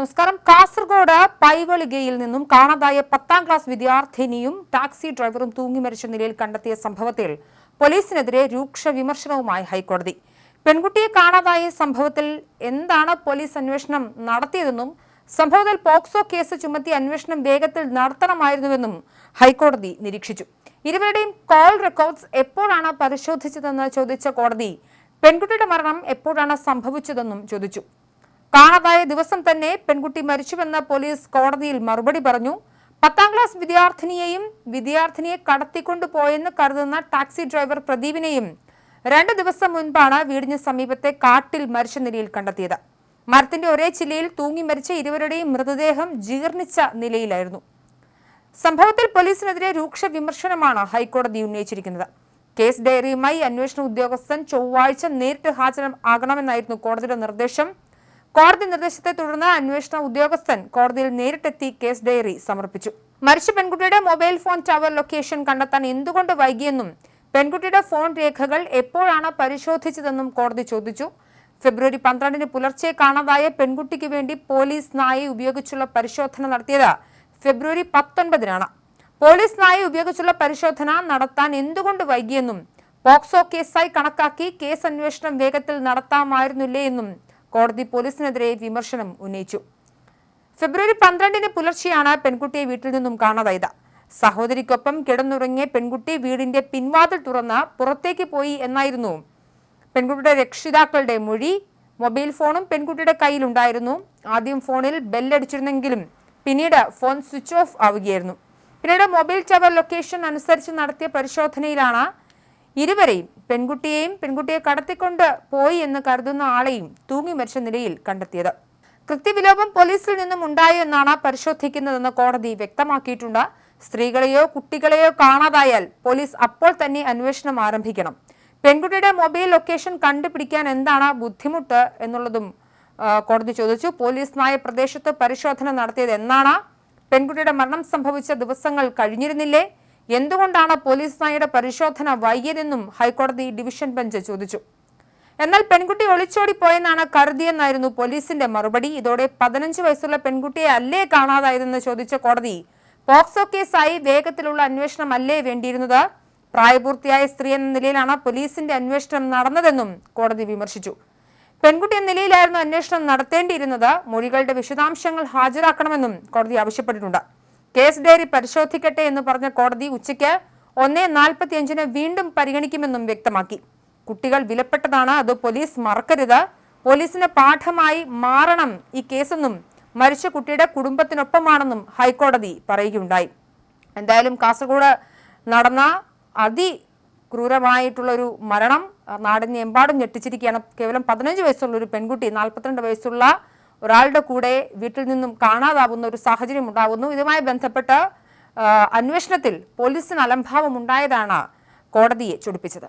നമസ്കാരം. കാസർഗോഡ് പൈവളികയിൽ നിന്നും കാണാതായ പത്താം ക്ലാസ് വിദ്യാർത്ഥിനിയും ടാക്സി ഡ്രൈവറും തൂങ്ങി മരിച്ച നിലയിൽ കണ്ടെത്തിയ സംഭവത്തിൽ പോലീസിനെതിരെ രൂക്ഷ വിമർശനവുമായി ഹൈക്കോടതി. പെൺകുട്ടിയെ കാണാതായ സംഭവത്തിൽ എന്താണ് പോലീസ് അന്വേഷണം നടത്തിയതെന്നും സംഭവത്തിൽ പോക്സോ കേസ് ചുമത്തി അന്വേഷണം വേഗത്തിൽ നടത്തണമായിരുന്നുവെന്നും ഹൈക്കോടതി നിരീക്ഷിച്ചു. ഇരുവരുടെയും കോൾ റെക്കോർഡ്സ് എപ്പോഴാണ് പരിശോധിച്ചതെന്ന് ചോദിച്ച കോടതി പെൺകുട്ടിയുടെ മരണം എപ്പോഴാണ് സംഭവിച്ചതെന്നും ചോദിച്ചു. കാണാതായ ദിവസം തന്നെ പെൺകുട്ടി മരിച്ചുവെന്ന് പോലീസ് കോടതിയിൽ മറുപടി പറഞ്ഞു. പത്താം ക്ലാസ് വിദ്യാർത്ഥിനിയെയും വിദ്യാർത്ഥിനിയെ കടത്തിക്കൊണ്ടുപോയെന്ന് കരുതുന്ന ടാക്സി ഡ്രൈവർ പ്രദീപിനെയും രണ്ട് ദിവസം മുൻപാണ് വീടിന് സമീപത്തെ കാട്ടിൽ മരിച്ച നിലയിൽ കണ്ടെത്തിയത്. മരത്തിന്റെ ഒരേ ചില്ലയിൽ തൂങ്ങി മരിച്ച ഇരുവരുടെയും മൃതദേഹം ജീർണിച്ച നിലയിലായിരുന്നു. സംഭവത്തിൽ പോലീസിനെതിരെ രൂക്ഷ വിമർശനമാണ് ഹൈക്കോടതി ഉന്നയിച്ചിരിക്കുന്നത്. കേസ് ഡയറിയുമായി അന്വേഷണ ഉദ്യോഗസ്ഥൻ ചൊവ്വാഴ്ച നേരിട്ട് ഹാജരാകണമെന്നായിരുന്നു കോടതിയുടെ നിർദ്ദേശം. കോടതി നിർദ്ദേശത്തെ തുടർന്ന് അന്വേഷണ ഉദ്യോഗസ്ഥൻ കോടതിയിൽ നേരിട്ടെത്തി കേസ് ഡയറി സമർപ്പിച്ചു. മരിച്ച പെൺകുട്ടിയുടെ മൊബൈൽ ഫോൺ ടവർ ലൊക്കേഷൻ കണ്ടെത്താൻ എന്തുകൊണ്ട് വൈകിയെന്നും പെൺകുട്ടിയുടെ ഫോൺ രേഖകൾ എപ്പോഴാണ് പരിശോധിച്ചതെന്നും കോടതി ചോദിച്ചു. ഫെബ്രുവരി പന്ത്രണ്ടിന് പുലർച്ചെ കാണാതായ പെൺകുട്ടിക്ക് വേണ്ടി പോലീസ് നായി ഉപയോഗിച്ചുള്ള പരിശോധന നടത്തിയത് ഫെബ്രുവരി പത്തൊൻപതിനാണ്. പോലീസ് നായി ഉപയോഗിച്ചുള്ള പരിശോധന നടത്താൻ എന്തുകൊണ്ട് വൈകിയെന്നും പോക്സോ കേസായി കണക്കാക്കി കേസ് അന്വേഷണം വേഗത്തിൽ നടത്താമായിരുന്നില്ലേ എന്നും കോടതി പോലീസിനെതിരെ വിമർശനം ഉന്നയിച്ചു. ഫെബ്രുവരി പന്ത്രണ്ടിന് പുലർച്ചെയാണ് പെൺകുട്ടിയെ വീട്ടിൽ നിന്നും കാണാതായത്. സഹോദരിക്കൊപ്പം കിടന്നുറങ്ങിയ പെൺകുട്ടി വീടിന്റെ പിൻവാതിൽ തുറന്ന് പുറത്തേക്ക് പോയി എന്നായിരുന്നു. പെൺകുട്ടിയുടെ രക്ഷിതാക്കളുടെ മൊഴി മൊബൈൽ ഫോണും പെൺകുട്ടിയുടെ കയ്യിലുണ്ടായിരുന്നു. ആദ്യം ഫോണിൽ ബെല്ലടിച്ചിരുന്നെങ്കിലും പിന്നീട് ഫോൺ സ്വിച്ച് ഓഫ് ആവുകയായിരുന്നു. പിന്നീട് മൊബൈൽ ടവർ ലൊക്കേഷൻ അനുസരിച്ച് നടത്തിയ പരിശോധനയിലാണ് ഇരുവരെയും പെൺകുട്ടിയെയും പെൺകുട്ടിയെ കടത്തിക്കൊണ്ട് പോയി എന്ന് കരുതുന്ന ആളെയും തൂങ്ങി മരിച്ച നിലയിൽ കണ്ടെത്തിയത്. കൃത്യവിലോപം പോലീസിൽ നിന്നും ഉണ്ടായോ എന്നാണ് പരിശോധിക്കുന്നതെന്ന് കോടതി വ്യക്തമാക്കിയിട്ടുണ്ട്. സ്ത്രീകളെയോ കുട്ടികളെയോ കാണാതായാൽ പോലീസ് അപ്പോൾ തന്നെ അന്വേഷണം ആരംഭിക്കണം. പെൺകുട്ടിയുടെ മൊബൈൽ ലൊക്കേഷൻ കണ്ടുപിടിക്കാൻ എന്താണ് ബുദ്ധിമുട്ട് എന്നുള്ളതും കോടതി ചോദിച്ചു. പോലീസ് നായ പ്രദേശത്ത് പരിശോധന നടത്തിയത് എന്നാണ്. പെൺകുട്ടിയുടെ മരണം സംഭവിച്ച ദിവസങ്ങൾ കഴിഞ്ഞിരുന്നില്ലേ? എന്തുകൊണ്ടാണ് പോലീസ് നായയുടെ പരിശോധന വൈകിയതെന്നും ഹൈക്കോടതി ഡിവിഷൻ ബെഞ്ച് ചോദിച്ചു. എന്നാൽ പെൺകുട്ടി ഒളിച്ചോടിപ്പോയെന്നാണ് കരുതിയെന്നായിരുന്നു പോലീസിന്റെ മറുപടി. ഇതോടെ പതിനഞ്ച് വയസ്സുള്ള പെൺകുട്ടിയെ അല്ലേ കാണാതായതെന്ന് ചോദിച്ച കോടതി പോക്സോ കേസായി വേഗത്തിലുള്ള അന്വേഷണം അല്ലേ വേണ്ടിയിരുന്നത്? പ്രായപൂർത്തിയായ സ്ത്രീ എന്ന നിലയിലാണ് പോലീസിന്റെ അന്വേഷണം നടന്നതെന്നും കോടതി വിമർശിച്ചു. പെൺകുട്ടി എന്ന നിലയിലായിരുന്നു അന്വേഷണം നടത്തേണ്ടിയിരുന്നത്. മൊഴികളുടെ വിശദാംശങ്ങൾ ഹാജരാക്കണമെന്നും കോടതി ആവശ്യപ്പെട്ടിട്ടുണ്ട്. കേസ് ഡയറി പരിശോധിക്കട്ടെ എന്ന് പറഞ്ഞ കോടതി ഉച്ചയ്ക്ക് ഒന്നേ നാൽപ്പത്തിയഞ്ചിന് വീണ്ടും പരിഗണിക്കുമെന്നും വ്യക്തമാക്കി. കുട്ടികൾ വിലപ്പെട്ടതാണ് അത് പോലീസ് മറക്കരുത്. പോലീസിന് പാഠമായി മാറണം ഈ കേസെന്നും മരിച്ച കുട്ടിയുടെ കുടുംബത്തിനൊപ്പമാണെന്നും ഹൈക്കോടതി പറയുകയുണ്ടായി. എന്തായാലും കാസർഗോഡ് നടന്ന അതി ക്രൂരമായിട്ടുള്ളൊരു മരണം നാടിനെ എമ്പാടും ഞെട്ടിച്ചിരിക്കുകയാണ്. കേവലം പതിനഞ്ച് വയസ്സുള്ള ഒരു പെൺകുട്ടി നാൽപ്പത്തിരണ്ട് വയസ്സുള്ള ഒരാളുടെ കൂടെ വീട്ടിൽ നിന്നും കാണാതാവുന്ന ഒരു സാഹചര്യം ഉണ്ടാകുന്നു ഇതുമായി ബന്ധപ്പെട്ട് അന്വേഷണത്തിൽ പോലീസിന് അലംഭാവം ഉണ്ടായതാണ് കോടതിയെ ചൊടിപ്പിച്ചത്.